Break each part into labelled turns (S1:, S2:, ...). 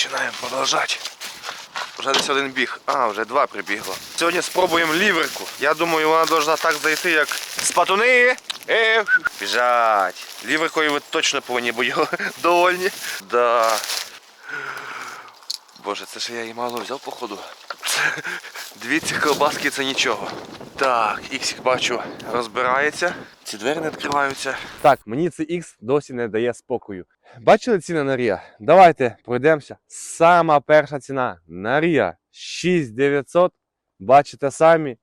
S1: Починаємо продовжати. Вже десь один біг. А, вже два прибігло. Сьогодні спробуємо ліверку. Я думаю, вона повинна так зайти, як з патуни. Е, біжать. Ліверкою ви точно повинні бути довольні. Да. Боже, це ж я її мало взяв, походу. Дві ці колбаски це нічого. Так, іксик бачу, розбирається. Ці двері не відкриваються.
S2: Так, мені цей X досі не дає спокою. Бачили ціни на Рія? Давайте пройдемося. Сама перша ціна на Рія 6900. Бачите самі,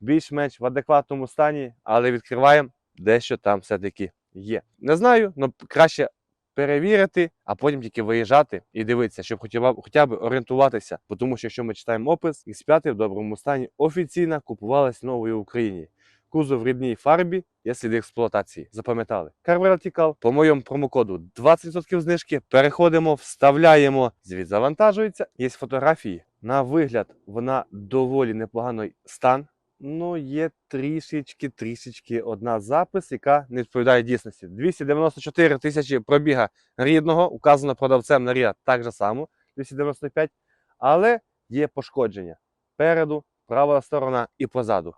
S2: більш-менш в адекватному стані, але відкриваємо дещо там все-таки є. Не знаю, але краще перевірити, а потім тільки виїжджати і дивитися, щоб хоча б, орієнтуватися. Тому що якщо ми читаємо опис, X5 в доброму стані офіційно купувалась в новій Україні. Кузов в рідній фарбі є сліди експлуатації. Запам'ятали. Car по моєму промокоду 20% знижки. Переходимо, вставляємо. Звіт завантажується. Є фотографії. На вигляд вона доволі непоганий стан. Ну, є трішечки, трішечки одна запис, яка не відповідає дійсності. 294 тисячі пробіга рідного, указано продавцем на Ріа так же само, 295, але є пошкодження переду, права сторона і позаду.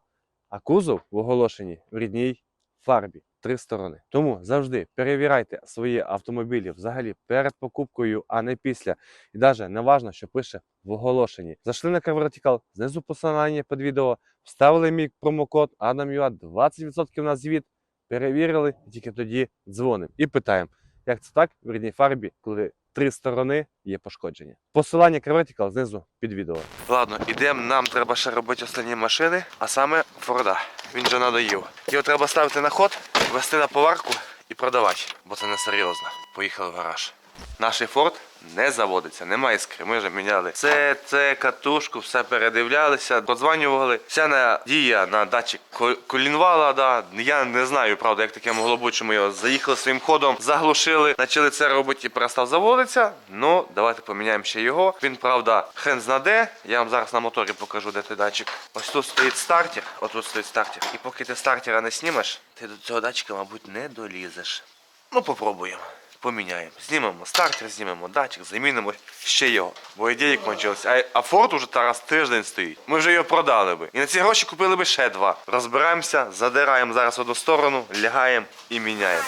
S2: А кузов в оголошенні в рідній фарбі. Три сторони. Тому завжди перевіряйте свої автомобілі взагалі перед покупкою, а не після. І навіть не важно, що пише в оголошенні. Зайшли на CarVertical, знизу посилання під відео, вставили мій промокод AdamUA, 20% на звіт, перевірили, і тільки тоді дзвонимо і питаємо, як це так в рідній фарбі, коли три сторони є пошкодження. Посилання CarVertical знизу під відео.
S1: Ладно, ідемо, нам треба ще робити останні машини, а саме Форда. Він же надоїв. Його треба ставити на ход, вести на поварку і продавати, бо це не серйозно. Поїхали в гараж. Наш Форд не заводиться, немає іскри. Ми вже міняли це, це, катушку, все передивлялися, подзванювали. Вся надія на датчик колінвала, да. Я не знаю, правда, як таке могло бути, що ми його заїхали своїм ходом, заглушили, почали це робити і перестав заводитися. Ну, давайте поміняємо ще його. Він, правда, хрен знаде. Я вам зараз на моторі покажу, де той датчик. Ось тут стоїть стартер, ось тут стоїть стартер. І поки ти стартера не знімеш, ти до цього датчика, мабуть, не долізеш. Ну, попробуємо. Поміняємо. Знімемо стартер, знімемо датчик, замінимо ще його. Бо ідеї кончилися. А, Форд уже зараз тиждень стоїть. Ми вже його продали би. І на ці гроші купили би ще два. Розбираємося, задираємо зараз в одну сторону, лягаємо і міняємо.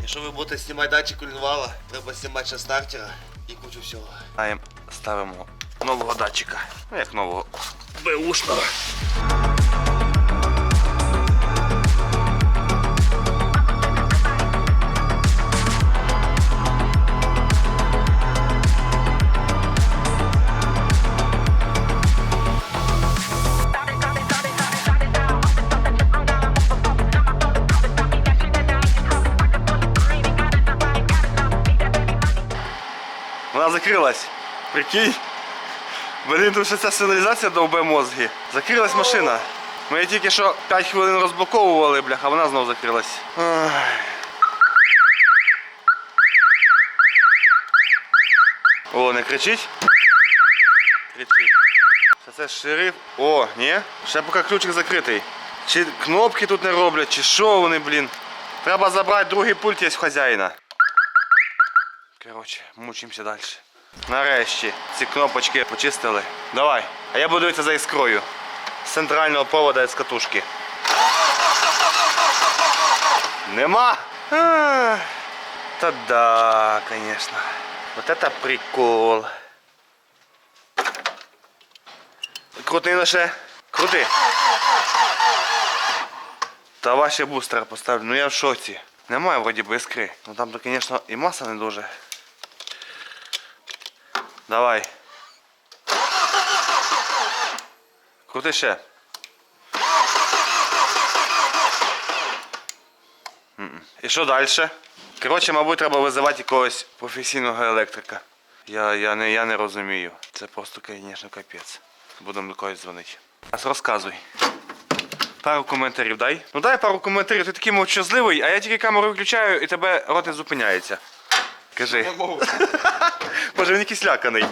S3: Якщо ви будете знімати датчик колінвала, треба знімати ще стартера і кучу всього.
S1: Ставимо, ставимо нового датчика. Ну як нового. Беушного. Прикинь. Блін, тут ще ця сигналізація довбе мозги. Закрилась машина. Ми її тільки що 5 хвилин розблоковували, бляха, а вона знов закрилась. Ай. О, не кричить? Кричить. Це це шериф. О, ні? Ще поки ключик закритий. Чи кнопки тут не роблять, чи що вони, блін. Треба забрати другий пульт є в хазяїна. Коротше, мучимося далі. Нарешті ці кнопочки почистили. Давай. А я буду дивитися за іскрою. З центрального провода з катушки. Нема? Та да, конечно. Вот это прикол. Крути лише. Крути. Та ваші бустер поставлю. Ну я в шоці. Немає вроді би іскри. Ну там то, звісно, і маса не дуже. Давай. Крути ще. І що далі? Коротше, мабуть, треба визивати якогось професійного електрика. Я, я, не, я не розумію. Це просто, звісно, капець. Будемо до когось дзвонити. Раз розказуй. Пару коментарів дай. Ну дай пару коментарів, ти такий мовчазливий, а я тільки камеру виключаю і тебе рот не зупиняється. Кажи. Боже, він якийсь ляканий.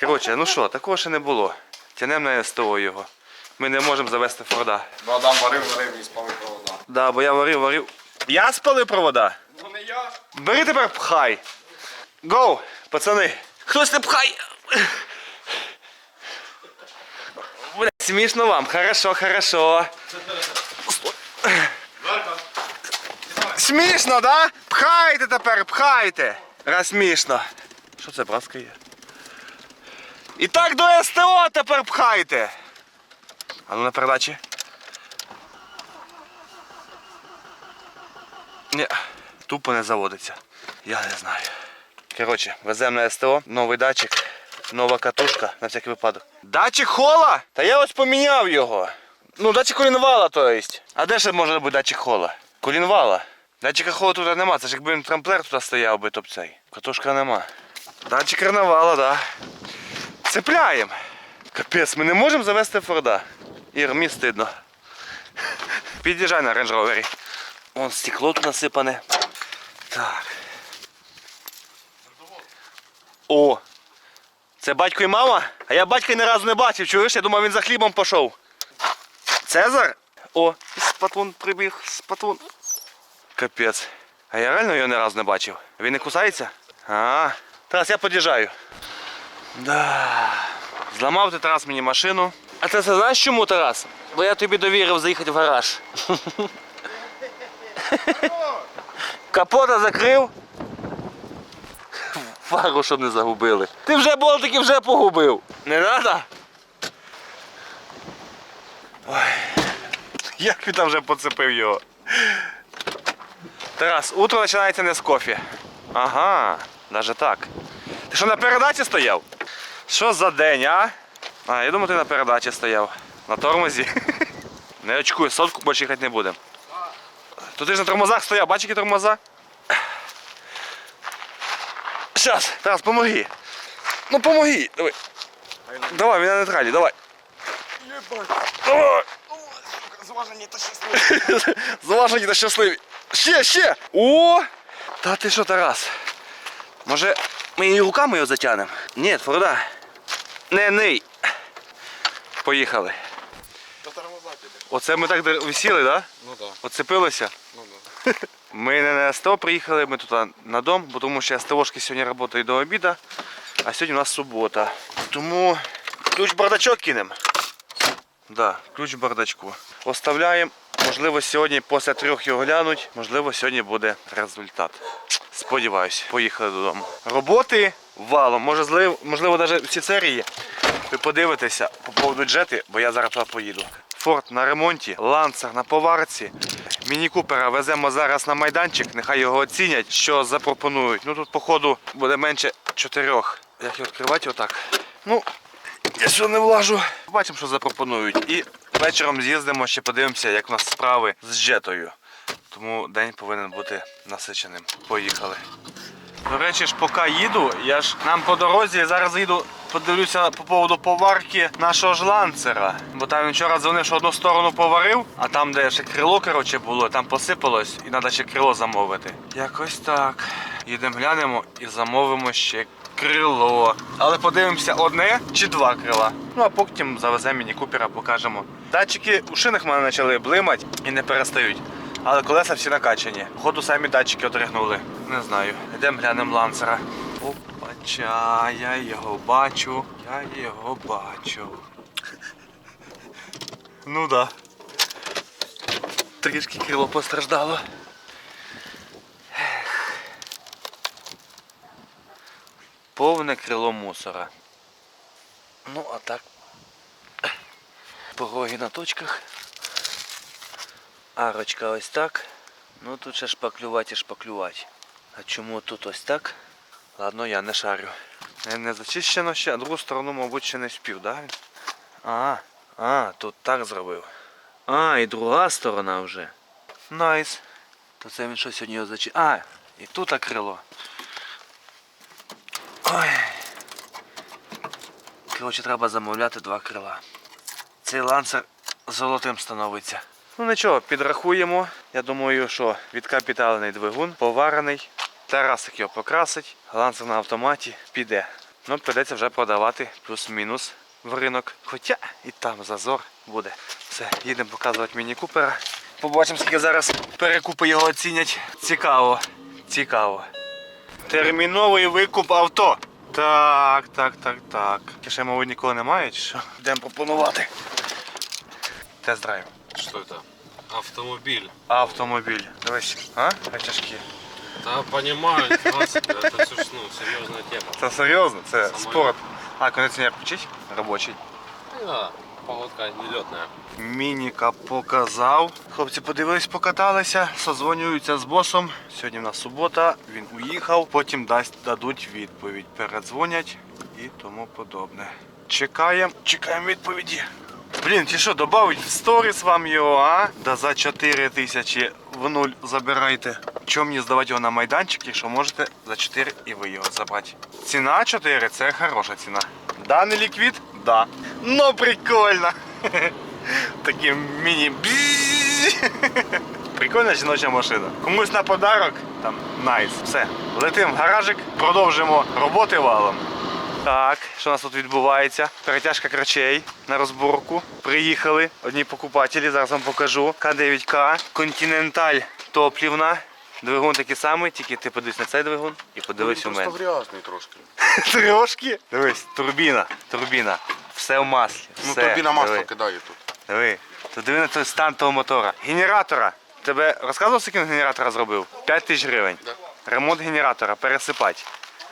S1: Коротше, ну що, такого ще не було. Тянемо на СТО його. Ми не можемо завести Форда.
S4: Бо Адам варив, варив і спалив провода.
S1: Да, бо я варив, варив. Я спалив провода.
S4: Ну не я.
S1: Бери тепер пхай. Гоу, пацани. Хтось не пхай. Бля, смішно вам. Хорошо, хорошо. Смішно, да? Пхайте тепер, пхайте. Раз смішно. Що це праска є? І так до СТО тепер пхайте. А ну на передачі. Ні, тупо не заводиться. Я не знаю. Коротше, веземо на СТО, новий датчик, нова катушка на всякий випадок. Датчик хола? Та я ось поміняв його. Ну, датчик колінвала, то есть. А де ще може бути датчик хола? Колінвала. Датчика хола тут нема, це ж якби трамплер тут стояв би, то б цей. Катушка нема. Датчик карнавала, да. Цепляємо. Капець, ми не можемо завести Форда. Ір, мені стидно. Під'їжджай на Range Rover. Вон стекло тут насипане. Так. О! Це батько і мама? А я батька ні разу не бачив, чуєш? Я думав, він за хлібом пішов. Цезар? О, спатун прибіг, спатун. Капець. А я реально його ні разу не бачив. Він не кусається? А, Тарас, я під'їжджаю. Да. Зламав ти Тарас мені машину. А ти це знаєш чому, Тарас? Бо я тобі довірив заїхати в гараж. Капота закрив. Фару, щоб не загубили. Ти вже болтики вже погубив. Не треба? Ой. Як він там вже поцепив його. Тарас, утро починається не з кофі. Ага, навіть так. Ти що на передачі стояв? Що за день, а? А, я думаю, ти на передачі стояв. На тормозі. Не очкуй, сотку більше їхати не будемо. То ти ж на тормозах стояв, бачиш, які тормоза? Щас, Тарас, помоги. Ну помоги. Давай. Давай, він на нейтралі, давай. Давай.
S4: Зважені та щасливі.
S1: Зважені та щасливі. Ще, ще! О! Та ти що, Тарас? Може, ми і руками його затягнемо? Ні, Форда. Не ний. Поїхали. Оце ми так висіли, так? Да?
S4: Ну так,
S1: Оцепилися.
S4: ну да.
S1: Ми не на СТО приїхали, ми тут на дом, бо тому що СТОшки сьогодні працюють до обіду, а сьогодні у нас субота. Тому ключ бардачок кинемо. Да, ключ бардачку. Оставляємо. Можливо, сьогодні після трьох його глянуть, можливо, сьогодні буде результат. Сподіваюсь, поїхали додому. Роботи валом. Зли- можливо, навіть всі серії. Ви подивитеся по поводу джети, бо я зараз поїду. Форд на ремонті, ланцер на поварці. Міні Купера веземо зараз на майданчик, нехай його оцінять, що запропонують. Ну тут, походу, буде менше чотирьох. Як його відкривати отак? Ну, я сюди не влажу. Побачимо, що запропонують. І вечором з'їздимо, ще подивимося, як у нас справи з джетою. Тому день повинен бути насиченим. Поїхали. До речі ж, поки їду, я ж нам по дорозі зараз їду, подивлюся по поводу поварки нашого ж ланцера. Бо там він вчора дзвонив, що одну сторону поварив, а там, де ще крило коротше, було, там посипалось і треба ще крило замовити. Якось так. Їдемо глянемо і замовимо ще крило. Але подивимося одне чи два крила. Ну а потім завеземо міні купера, покажемо. Датчики у шинах в мене почали блимати і не перестають. Але колеса всі накачані. Походу самі датчики отригнули. Не знаю. Йдемо глянемо ланцера. Опача, я його бачу. Я його бачу. Ну да. Трішки крило постраждало. Повне крило мусора. Ну, а так. Пороги на точках. Арочка ось так. Ну тут ще шпаклювати і шпаклювати. А чому тут ось так? Ладно, я не шарю. Не, зачищено ще, а другу сторону, мабуть, ще не спів, да? А, а, тут так зробив. А, і друга сторона вже. Найс. То це він що сьогодні його. А, і тут крило. Ой. Коротше, треба замовляти два крила. Цей ланцер золотим становиться. Ну нічого, підрахуємо. Я думаю, що відкапіталений двигун, поварений. Тарасик його покрасить, ланцер на автоматі піде. Ну, прийдеться вже продавати плюс-мінус в ринок. Хоча і там зазор буде. Все, їдемо показувати міні-купера. Побачимо, скільки зараз перекупи його оцінять. Цікаво. Цікаво. Терміновий викуп авто. Так, так, так, так. Ще, мабуть, нікого немає, чи що? Йдемо пропонувати. Тест-драйв.
S5: Что это? Автомобиль.
S1: Автомобіль. Дивись, а? Рычажки.
S5: Да, понимаю, 20, это все ж, ну, серьезная тема.
S1: Це серйозно, це
S5: Самоліт.
S1: спорт. А, кондиціонер включить? Робочий.
S5: Да, погодка нелетная.
S1: Мініка показав. Хлопці подивились, покаталися, созвонюються з босом. Сьогодні в нас субота, він уїхав, потім дасть, дадуть відповідь. Передзвонять і тому подобне. Чекаємо, чекаємо відповіді. Блін, чи що, добавить в сторіс вам його, а? Да за 4 тисячі в нуль забирайте. Чому мені здавати його на майданчик, якщо можете за 4 і ви його забрати? Ціна 4 це хороша ціна. Да, не ліквід? Да. Ну прикольно. Такі міні. Прикольна жіноча машина. Комусь на подарок, там найс. Все. Летим в гаражик, продовжимо роботи валом. Так, що у нас тут відбувається? Перетяжка крачей на розборку. Приїхали одні покупателі, зараз вам покажу. К9К, Continental топлівна. Двигун такий самий, тільки ти подивись на цей двигун і подивись у мене.
S4: грязний трошки.
S1: Трошки. Дивись, турбіна, турбіна. Все в маслі.
S4: Ну
S1: все.
S4: тобі на масло
S1: Диви.
S4: кидає тут.
S1: Диви, то диви на той стан того мотора. Генератора. Тебе розказував, скільки він генератора зробив? 5 тисяч гривень.
S4: Да.
S1: Ремонт генератора, пересипати.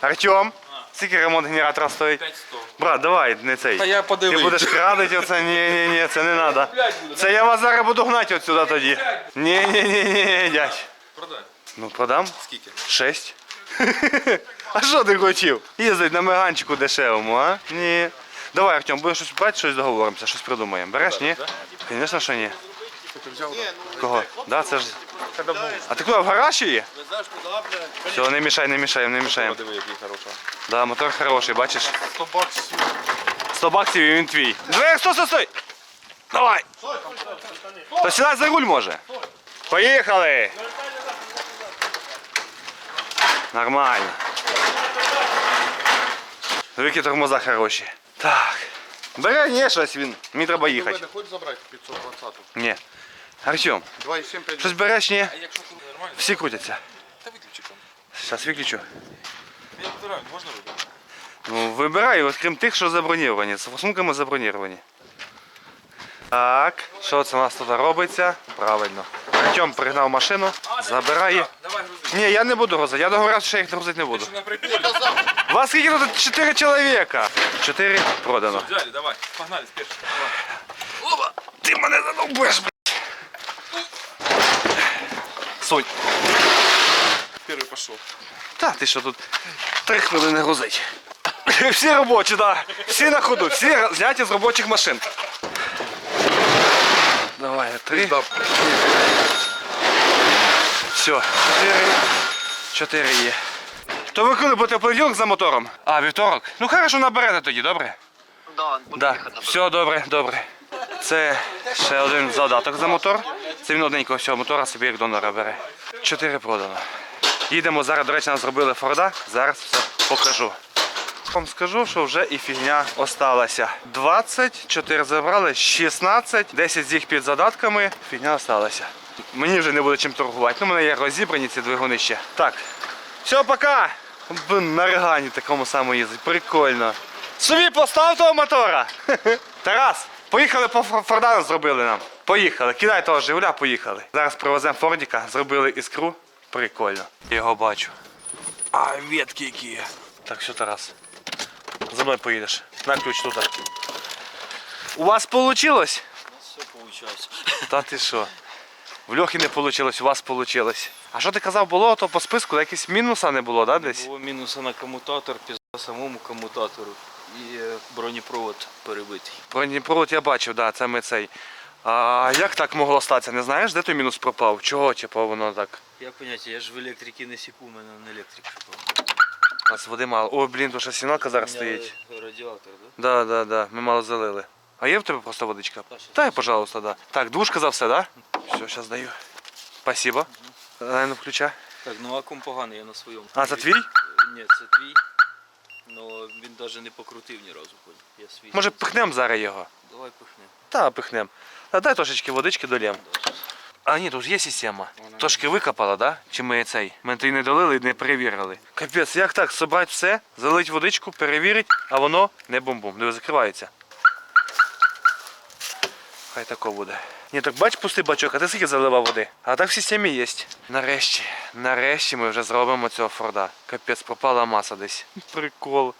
S1: Артем, скільки ремонт генератора стоїть?
S5: 500.
S1: Брат, давай, не цей.
S5: Та я
S1: Ти будеш крадити оце? Ні, ні, ні, це не треба. Це я вас зараз буду гнати отсюди тоді. Ні, ні, ні, ні, дядь.
S5: Продай.
S1: Ну продам.
S5: Скільки?
S1: Шесть. А що ти хотів? Їздить на меганчику дешевому, а? Ні. Давай, Артем, будеш щось брати, щось договоримося, щось придумаємо. Береш, ні? Звісно, що ні. Кого? Да, це ж. А ти куди в гараж є? Все, не мішай, не мішаємо, не мішаємо.
S5: Подиви, який хороший.
S1: Да, мотор хороший, бачиш?
S4: 100 баксів.
S1: 100 баксів і він твій. Двері, стой, стой, стой! Давай! То сідай за руль може. Поїхали! Нормально. Великі тормоза хороші. Так. Бери, ні, щось він. Мені треба їхати.
S4: Не хочеш забрати 520
S1: Ні. Артем,
S4: 2,7
S1: щось береш, ні?
S5: А якщо тут нормально,
S1: Всі крутяться.
S5: та виключи там.
S1: Зараз виключу.
S5: Я вибираю, можна вибрати?
S1: Ну, вибирай, от крім тих, що заброніровані. З форсунками заброніровані. Так, що це у нас тут робиться? Правильно. Артем пригнав машину, забирає. Ні, я не буду грузити. Я договорив, що я їх грузити не буду. У вас скільки тут? Чотири чоловіка. Чотири продано.
S5: Взяли, давай. Погнали, спешно.
S1: Оба, ти мене задовбеш, блядь. Сунь.
S5: Первый пошел.
S1: Та ти що тут три хвилини грузить. Всі робочі, так. Да. Всі на ходу, всі зняті з робочих машин. Давай, три. Все, чотири. Чотири є. То ви коли будете понеділок за мотором? А, вівторок? Ну хорошо, наберете тоді, добре?
S6: Да,
S1: Да. Все добре, добре. Це ще один задаток за мотор. Це він одненького всього мотора собі як донора бере. Чотири продано. Їдемо зараз, до речі, нас зробили Форда. Зараз все покажу. Вам скажу, що вже і фігня осталася. 24 забрали, 16, 10 з їх під задатками. Фігня осталася. Мені вже не буде чим торгувати. Ну, в мене є розібрані ці двигуни ще. Так. Все, пока! Блин, на регані такому самому їздить. Прикольно. Собі постав того мотора. Тарас, поїхали по Фордану зробили нам. Поїхали. Кидай того Жигуля, поїхали. Зараз привеземо Фордіка, зробили іскру. Прикольно. Я його бачу. А, ветки які є. Так, все, Тарас. За мною поїдеш. На ключ тут. У вас вийшло?
S6: Все получается.
S1: Та ти що? В Льохи не вийшло, у вас вийшло. А що ти казав, було, то по списку якісь мінуса не було, да, десь?
S6: Було мінуси на комутатор, пізда самому комутатору і е, бронепровод перебитий.
S1: Бронепровод я бачив, да, це ми цей. А як так могло статися? Не знаєш, де той мінус пропав? Чого, типу, воно так?
S6: Я поняття, я ж в електрики не сіку, у мене не електрик шукав.
S1: У нас води мало. О, блін, тут ще сіналка зараз стоїть.
S6: Радіатор, да?
S1: Да, да, да, ми мало залили. А є в тебе просто водичка? Дай, пожалуйста, да. Так, двушка за все, да? Все, зараз даю. Спасибо. Наверное, включай.
S6: Так, ну акум поганий, я на своєму.
S1: А, це твій?
S6: Е, Ні, це твій. Ну він навіть не покрутив ні разу. хоч. Я свій.
S1: Може пихнемо зараз його?
S6: Давай пихнемо.
S1: Та, пихнем. А дай трошечки водички долєм. А ні, тут є система. Трошки викопала, да? Чи ми цей? Ми то й не долили і не перевірили. Капець, як так? Собрати все, залить водичку, перевірить, а воно не бум-бум, не закривається. Хай тако буде. Ні, так бач пустий бачок, а ти скільки заливав води? А так в системі є. Нарешті, нарешті ми вже зробимо цього форда. Капець, пропала маса десь. Прикол.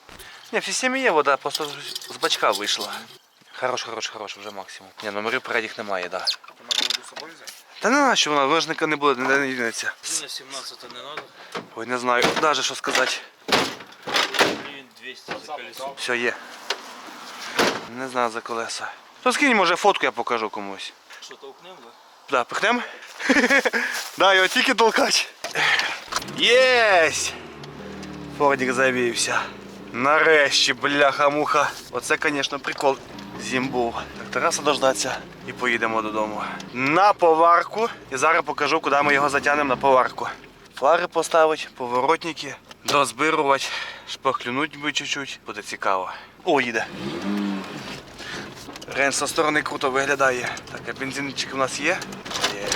S1: Ні, в системі є вода, просто з бачка вийшла. Хорош, хорош, хорош, вже максимум. Ні, номерів передніх немає, да. Та не знаю, що вона, вона ж не- не буде, не дінеться.
S6: На 17 не треба.
S1: Ой, не знаю, навіть що сказати.
S6: 200 за колесо.
S1: Все є. Не знаю за колеса. То скинь, може, фотку я покажу комусь.
S6: Що толкнемо? да?
S1: Да, пихнем? да, його тільки толкать. Єсть! Фордик завівся. Нарешті, бляха-муха. Оце, звісно, прикол зім був. Так, Тараса дождаться і поїдемо додому. На поварку. І зараз покажу, куди ми його затягнемо на поварку. Фари поставить, поворотники, дозбирувати, шпахлюнуть би чуть-чуть. Буде цікаво. О, їде. Рен зі сторони круто виглядає. Так, а бензинчик у нас є? Є.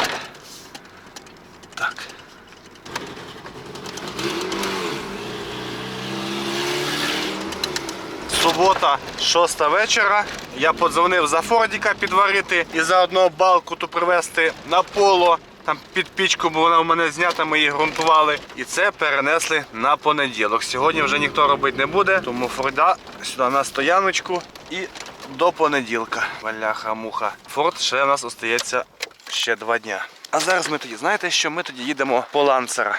S1: Так. Субота, 6 вечора. Я подзвонив за Фордіка підварити і заодно балку ту привезти на поло. Там під пічку, бо вона у мене знята, ми її ґрунтували. І це перенесли на понеділок. Сьогодні вже ніхто робити не буде, тому Форда сюди на стояночку і до понеділка. Валяха-муха. Форд ще у нас остається ще два дня. А зараз ми тоді, знаєте що? Ми тоді їдемо по ланцера.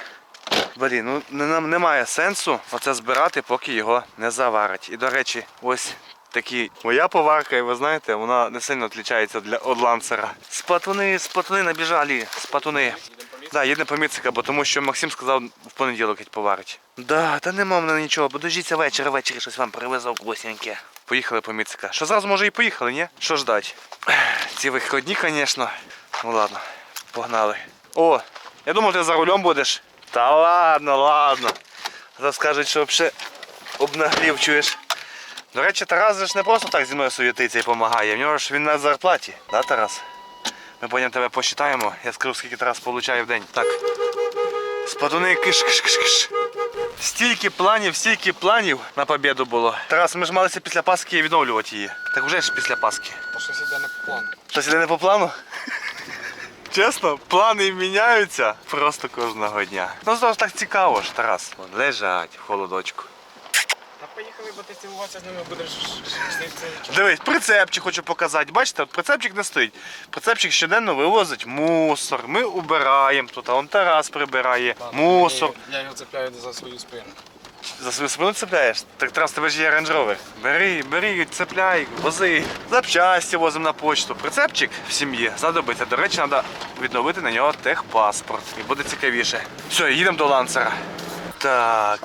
S1: Блін, ну нам немає сенсу оце збирати, поки його не заварять. І до речі, ось такі моя поварка, і ви знаєте, вона не сильно відрізняється від ланцера. Спатуни, спатуни набіжали, спатуни. Да, їдемо по Міцика, бо тому що Максим сказав в понеділок геть поварить. Да, та нема в мене нічого, бо дождіться вечора, ввечері щось вам привезу вкусненьке. Поїхали по Міцика. Що зразу може і поїхали, ні? Що ждать? Ці виходні, звісно. Ну ладно, погнали. О, я думав, ти за рулем будеш. Та ладно, ладно. Зараз скажуть, що взагалі обнаглів, чуєш. До речі, Тарас же ж не просто так зі мною суєтиться і допомагає. В нього ж він на зарплаті, да, Тарас? Ми потім тебе посчитаємо, я скажу, скільки Тарас получає в день. Так. Спадуни киш киш киш киш. Стільки планів, стільки планів на побіду було. Тарас, ми ж малися після Пасхи відновлювати її. Так вже ж після Пасхи.
S4: Та щось іде не по плану.
S1: Щось іде не по плану? Чесно, плани міняються просто кожного дня. Ну знову ж так цікаво ж, Тарас. Лежать в холодочку.
S4: Ти цілуватися з ними будеш з них це
S1: Дивись, прицепчик хочу показати. Бачите, прицепчик не стоїть. Прицепчик щоденно вивозить мусор. Ми убираємо тут, а он Тарас прибирає. Мусор.
S4: Я його цепляю за свою спину.
S1: За свою спину цепляєш? Так Тарас, тебе ж є Range Rover. Бери, бери, цепляй, вози. Запчасті возимо на почту. Прицепчик в сім'ї знадобиться. До речі, треба відновити на нього техпаспорт. І буде цікавіше. Все, їдемо до ланцера. Так,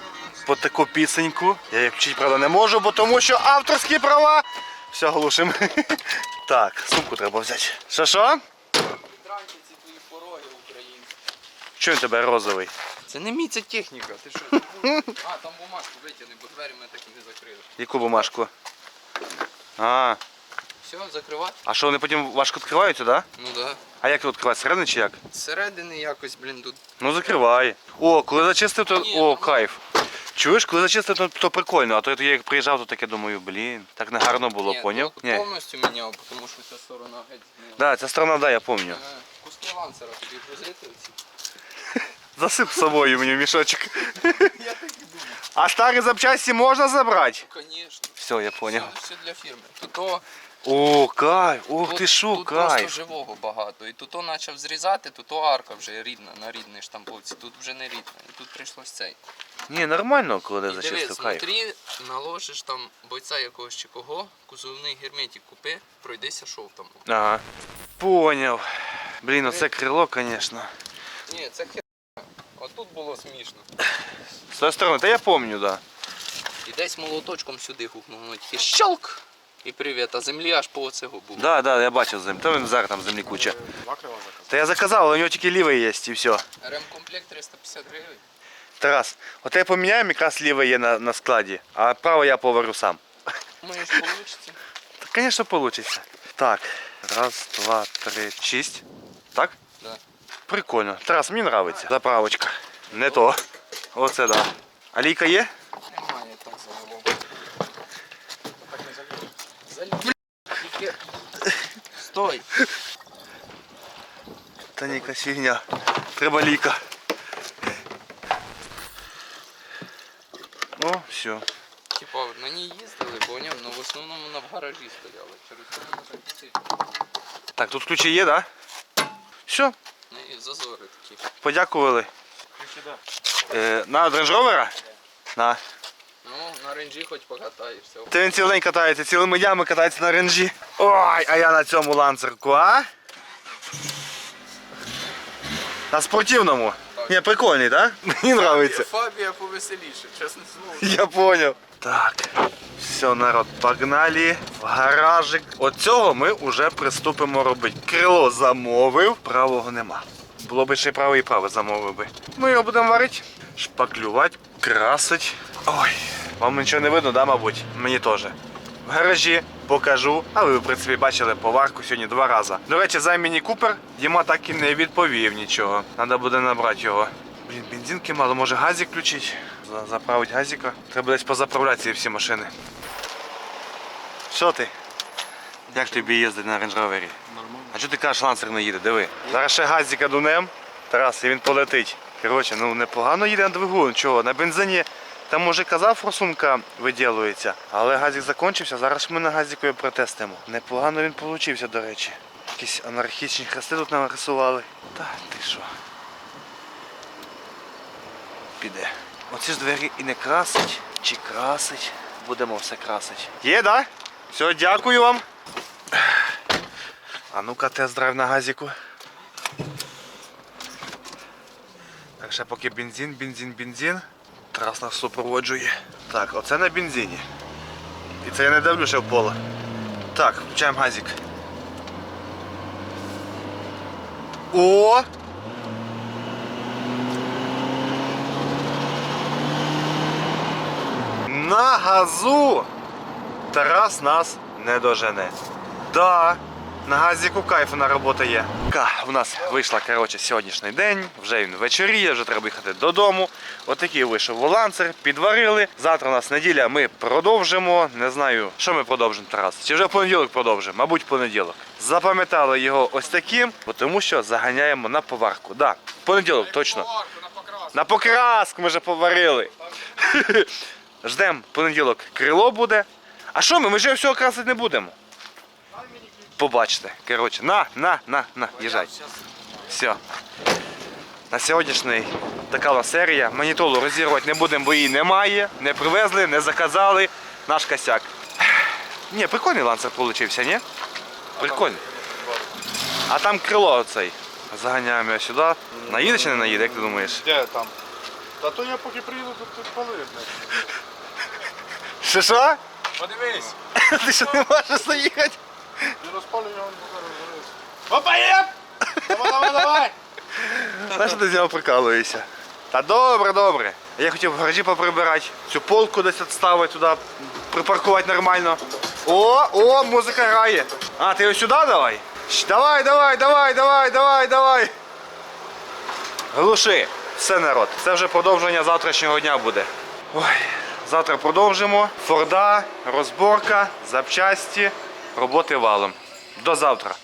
S1: по таку пісеньку. Я їх вчити, правда, не можу, бо тому що авторські права. Все, глушимо. Так, сумку треба взяти. Що що?
S7: Транчиці твої пороги українські.
S1: Він тебе розовий?
S7: Це не мій, це техніка. Ти що? а, там бумажку витягни, бо двері ми так і не закрили.
S1: Яку бумажку? А,
S7: Все, закривати?
S1: а що вони потім важко відкриваються, так? Да?
S7: Ну да.
S1: А як відкривати? Середини чи як?
S7: Зсередини якось, блін, тут.
S1: Ну закривай. О, коли зачистив, то.
S7: Ні,
S1: О,
S7: ну,
S1: кайф. Чуєш, коли зачистив, то, то прикольно, а то я як приїжджав, то таке думаю, блін, так не гарно було,
S7: Ні,
S1: поняв?
S7: ну,
S1: Ні.
S7: повністю міняв, тому що ця сторона геть.
S1: Да, ця сторона, да, я пам'ятаю.
S7: Куски ланцера тобі грузити оці.
S1: Засип з собою мені в мішочок.
S7: Я так і думав.
S1: А старі запчасті можна забрати?
S7: Звісно.
S1: Все, я поняв.
S7: Все, все для фірми. Тут то,
S1: О, ух
S7: тут,
S1: ти шо,
S7: тут просто
S1: кайф.
S7: живого багато. І тут то почав зрізати, тут то арка вже рідна, на рідній штамповці. Тут вже не рідна. І тут прийшлось цей.
S1: Ні, нормально, коли
S7: І дивись,
S1: зачистив, кайф.
S7: внутрі наложиш там бойця якогось чи кого, кузовний герметик купи, пройдися шов там.
S1: Ага. Поняв. Блін, оце крило, звісно.
S7: Ні, це хер. Отут було смішно.
S1: З тої сторони, та я пам'ятаю, да.
S7: І десь молоточком сюди гукнув, воно тільки щелк. І привіт, а землі аж по оцього було.
S1: Да, да, я бачив землю. Та він зараз там землі куча.
S4: Два крила заказав.
S1: Та я заказав, але у нього тільки лівий є і все.
S7: Ремкомплект 350 гривень.
S1: Тарас, от я поміняємо, якраз ліве є на, на складі, а право я поварю сам.
S7: Думаєш, вийде?
S1: Так, звісно, вийде. Так, раз, два, три, шість. Так?
S7: Да.
S1: Прикольно. Тарас, мені подобається. Заправочка. Не то. Оце да. А лійка є?
S7: Немає так загалом. Заліз. Тільки... Стой!
S1: Та ні, якась фігня. Треба ліка. О, все.
S7: Типа на ній їздили, поняв, але в основному вона в гаражі стояла. Через це не піти.
S1: Так, тут ключі є, так? Да? Все,
S7: В неї зазори такі.
S1: подякували. Ключі, Е, на Range Rover? На.
S7: На ренджі хоч покатаєшся.
S1: Та він цілий день катається, цілими днями катається на ренжі. Ой, а я на цьому ланцерку, а? На спортивному. Ні, прикольний, так? Мені подобається.
S7: Фабія повеселіше, чесне слово.
S1: Я понял. Так. Все, народ, погнали в гаражик. От цього ми вже приступимо робити. Крило замовив, правого нема. Було б ще й праве і праве замовив би. Ми його будемо варити, шпаклювати, красить. Ой, вам нічого не видно, да, мабуть? Мені теж. В гаражі покажу, а ви, в принципі, бачили поварку сьогодні два рази. До речі, за міні Купер Діма так і не відповів нічого. Треба буде набрати його. Блін, бензинки мало, може газик включить? За- Заправить газика. Треба десь позаправляти ці всі машини. Що ти? Як тобі їздить на Rover?
S5: Нормально.
S1: А чого ти кажеш, лансер не їде? Диви. Зараз ще газика дунем. Тарас, і він полетить. Коротше, ну непогано їде на двигун. Чого? На бензині там може казав форсунка виділується, але газик закінчився, зараз ми на газику його протестимо. Непогано він получився, до речі. Якісь анархічні хрести тут нарисували. Та ти що? Піде. Оці ж двері і не красить, чи красить. Будемо все красить. Є? Да? Все, дякую вам. А ну-ка тест-драйв на газику. Так, ще поки бензин, бензин, бензин. Тарас нас супроводжує. Так, оце на бензині. І це я не дивлю ще в поле. Так, включаємо газик. О! На газу Тарас нас не дожене. Да, на газіку кайфна робота є. Ка, в нас вийшла коротше, сьогоднішній день, вже він вечоріє, вже треба їхати додому. Отакий вийшов воланцер, підварили. Завтра у нас неділя, ми продовжимо. Не знаю, що ми продовжимо, Тарас. Чи вже в понеділок продовжимо? Мабуть, понеділок. Запам'ятали його ось таким, тому що заганяємо на поварку. Да, понеділок точно.
S4: на.
S1: Покраску ми вже поварили. Ждемо понеділок крило буде. А що ми? Ми його всього красити не будемо. Побачите. Коротше, на, на, на, на, їжджай. Все. На сьогоднішній така у нас серія. Манітолу розірвати не будемо, бо її немає. Не привезли, не заказали. Наш косяк. Ні, прикольний ланцер получився, ні? Прикольний. А там крило оцей. Заганяємо його сюди. Наїде чи не наїде, як ти думаєш?
S5: Де там? Та то я поки приїду, то ти спалив.
S1: Що що?
S4: Подивись.
S1: Ти що не можеш заїхати?
S5: Не розпалю. Опа, є! Давай, давай, давай!
S1: На що ти з нього прикалуєшся? Та добре, добре. Я хотів в гаражі поприбирати, цю полку десь відставити туди, припаркувати нормально. О, о, музика грає. А, ти його сюди давай? Давай, давай, давай, давай, давай, давай. Глуши. Все народ. Це вже продовження завтрашнього дня буде. Ой, завтра продовжимо. Форда, розборка, запчасті, роботи валом. До завтра.